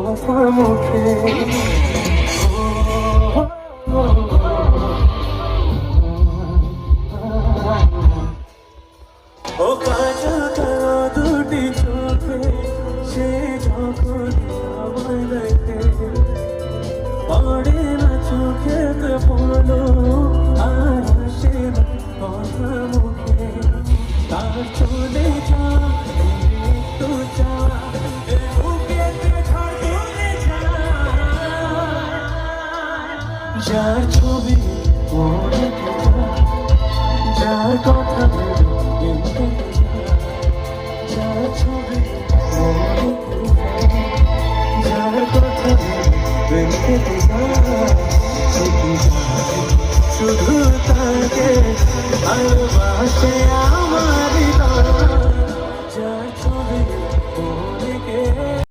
Oh, God. I'm okay. যার ছবি পড়ে যার কথা যার ছবি যার কথা শুধু তাকে ভালোবাসে আমার।